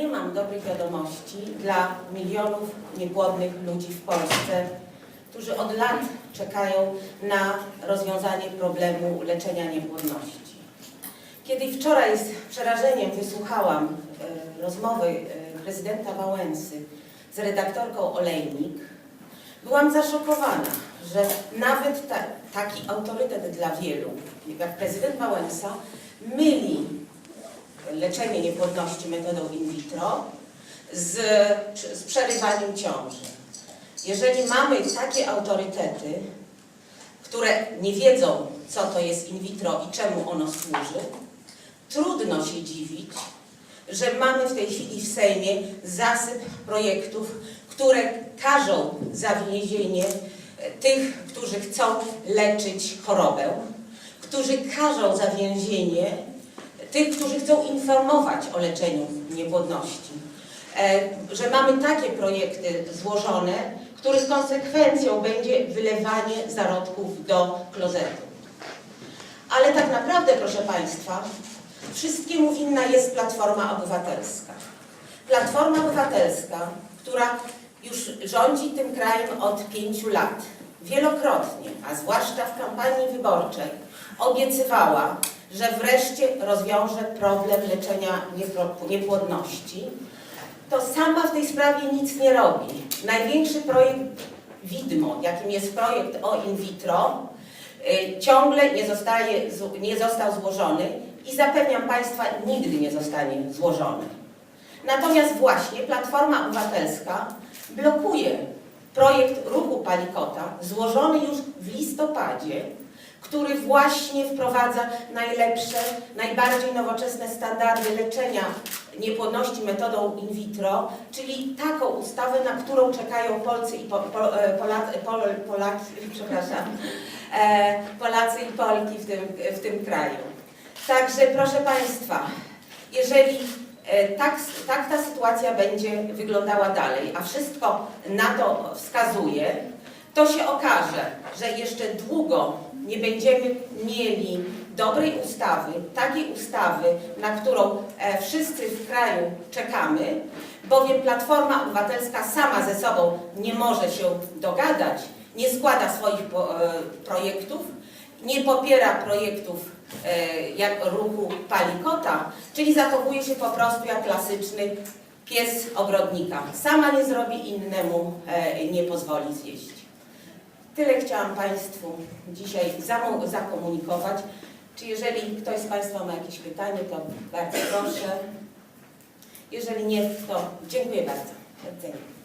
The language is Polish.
nie mam dobrych wiadomości dla milionów niepłodnych ludzi w Polsce, którzy od lat czekają na rozwiązanie problemu leczenia niepłodności. Kiedy wczoraj z przerażeniem wysłuchałam e, rozmowy e, prezydenta Wałęsy z redaktorką Olejnik, byłam zaszokowana, że nawet ta, taki autorytet dla wielu, jak prezydent Wałęsa, myli leczenie niepłodności metodą in vitro z, z przerywaniem ciąży. Jeżeli mamy takie autorytety, które nie wiedzą, co to jest in vitro i czemu ono służy, trudno się dziwić, że mamy w tej chwili w Sejmie zasyp projektów, które każą za więzienie e, tych, którzy chcą leczyć chorobę, którzy każą za więzienie tych, którzy chcą informować o leczeniu niepłodności. E, że mamy takie projekty złożone, których konsekwencją będzie wylewanie zarodków do klozetu. Ale tak naprawdę, proszę Państwa, wszystkiemu winna jest Platforma Obywatelska. Platforma Obywatelska, która już rządzi tym krajem od pięciu lat, wielokrotnie, a zwłaszcza w kampanii wyborczej, obiecywała, że wreszcie rozwiąże problem leczenia niepłodności, to sama w tej sprawie nic nie robi. Największy projekt widmo, jakim jest projekt o in vitro, y, ciągle nie, zostaje, nie został złożony i zapewniam Państwa, nigdy nie zostanie złożony. Natomiast właśnie Platforma Obywatelska blokuje projekt ruchu Palikota, złożony już w listopadzie, który właśnie wprowadza najlepsze, najbardziej nowoczesne standardy leczenia niepłodności metodą in vitro, czyli taką ustawę, na którą czekają Polcy i po, po, e, Polacy, Pol, przepraszam, e, Polacy i Polki w tym, w tym kraju. Także proszę Państwa, jeżeli e, tak, tak ta sytuacja będzie wyglądała dalej, a wszystko na to wskazuje, to się okaże, że jeszcze długo nie będziemy mieli dobrej ustawy, takiej ustawy, na którą e, wszyscy w kraju czekamy, bowiem Platforma Obywatelska sama ze sobą nie może się dogadać, nie składa swoich e, projektów, nie popiera projektów e, jak ruchu Palikota, czyli zachowuje się po prostu jak klasyczny pies ogrodnika. Sama nie zrobi innemu, nie pozwoli zjeść. Tyle chciałam Państwu dzisiaj zakomunikować. Czy jeżeli ktoś z Państwa ma jakieś pytanie, to bardzo proszę. Jeżeli nie, to dziękuję bardzo. Do.